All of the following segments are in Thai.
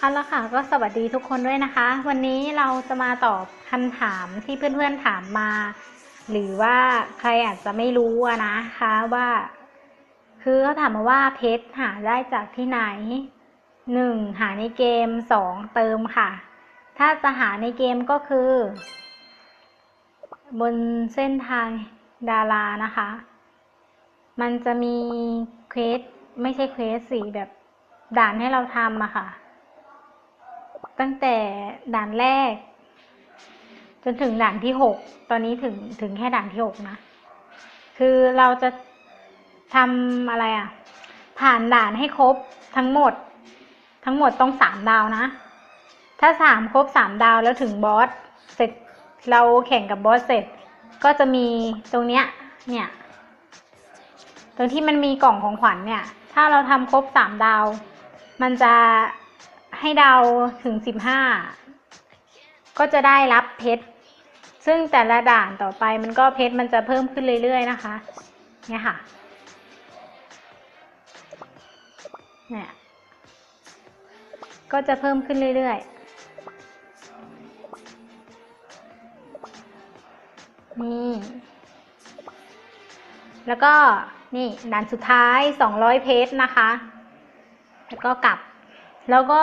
เอาละค่ะก็สวัสดีทุกคนด้วยนะคะ วันนี้เราจะมาตอบคำถามที่เพื่อนๆถามมา หรือว่าใครอาจจะไม่รู้นะคะว่า คือเขาถามมาว่าเพชรหาได้จากที่ไหนหนึ่งหาในเกมสองเติมค่ะ ถ้าจะหาในเกมก็คือ บนเส้นทางดารานะคะ มันจะมีเควสไม่ใช่เควสสีแบบด่านให้เราทำอะค่ะ ตั้งแต่ด่านแรก จนถึงด่านที่หกตอนนี้ถึงถึงแค่ด่านที่หกนะ คือเราจะทำอะไรอะผ่านด่านให้ครบทั้งหมด ทั้งหมดต้องสามดาวนะ ถ้าสามครบสามดาวแล้วถึงบอสเสร็จเราแข่งกับบอสเสร็จ ก็จะมีตรงเนี้ย เนี่ย ตรงที่มันมีกล่องของขวัญเนี่ย ถ้าเราทำครบสามดาว มันจะ ให้ดาวถึงสิบห้าก็จะได้รับเพชร ซึ่งแต่ละด่านต่อไปมันก็เพชรมันจะเพิ่มขึ้นเรื่อยๆนะคะ เนี่ยค่ะ เนี่ย ก็จะเพิ่มขึ้นเรื่อยๆ นี่ แล้วก็นี่ด่านสุดท้าย 200 เพชรนะคะ แล้วก็กลับ แล้วก็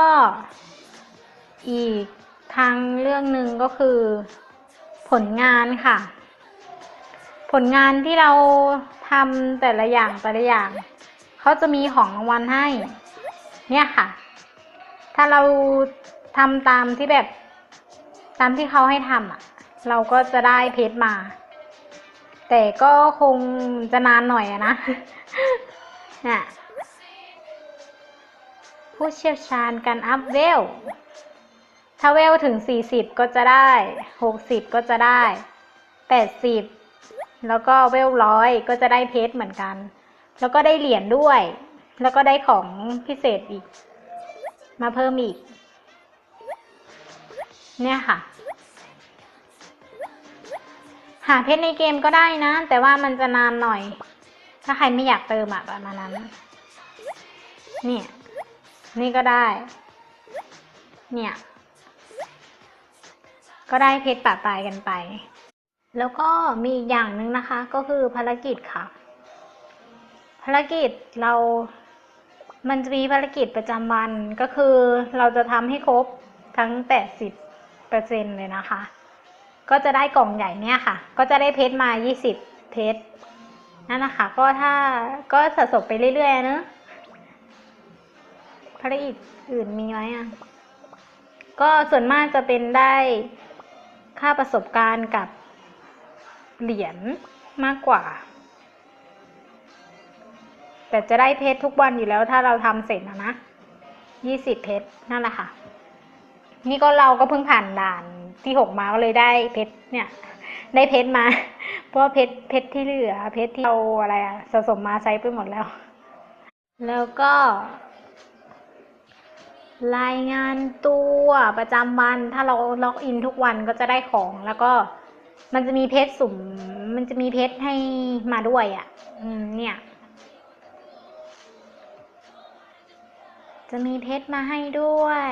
อีกทางเรื่องหนึ่งก็คือผลงานค่ะ ผลงานที่เราทำแต่ละอย่างแต่ละอย่าง เขาจะมีของรางวัลให้ เนี่ยค่ะ ถ้าเราทำตามที่แบบตามที่เขาให้ทำอะ เราก็จะได้เพชรมา แต่ก็คงจะนานหน่อยอะนะเนี่ย ผู้เชี่ยวชาญการอัพเวล ถ้าเวลถึง 40 ก็จะได้ 60 ก็จะได้ 80 แล้วก็เวลร้อยก็จะได้เพชรเหมือนกัน แล้วก็ได้เหรียญด้วย แล้วก็ได้ของพิเศษอีก มาเพิ่มอีก เนี่ยค่ะ หาเพชรในเกมก็ได้นะ แต่ว่ามันจะนานหน่อย ถ้าใครไม่อยากเติมอะประมาณนั้น เนี่ย นี่ก็ได้ เนี่ย ก็ได้เพชรป่าปลายกันไป แล้วก็มีอีกอย่างหนึ่งนะคะ ก็คือภารกิจค่ะ ภารกิจเรา มันจะมีภารกิจประจำวันก็คือเราจะทำให้ครบทั้ง 80เปอร์เซ็นเลยนะคะ ก็จะได้กล่องใหญ่เนี่ยค่ะ ก็จะได้เพชรมา 20 เพชรนั่นนะคะ ก็ถ้าก็สะสมไปเรื่อยๆเนอะ ภารกิจอื่นมีไหมอะ ก็ส่วนมากจะเป็นได้ค่าประสบการณ์กับเหรียญมากกว่า แต่จะได้เพชรทุกวันอยู่แล้วถ้าเราทำเสร็จนะนะยี่สิบเพชรนั่นแหละค่ะ นี่ก็เราก็เพิ่งผ่านด่านที่หกมาก็เลยได้เพชรเนี่ย ได้เพชรมา เพราะเพชรเพชรที่เหลือ เพชรที่เราอะไรอะสะสมมาใช้ไปหมดแล้ว แล้วก็ รายงานตัวประจำวัน ถ้าเราล็อกอินทุกวันก็จะได้ของ แล้วก็มันจะมีเพชรสุ่ม มันจะมีเพชรให้มาด้วยอะ่ะ อืม เนี่ย จะมีเพชรมาให้ด้วย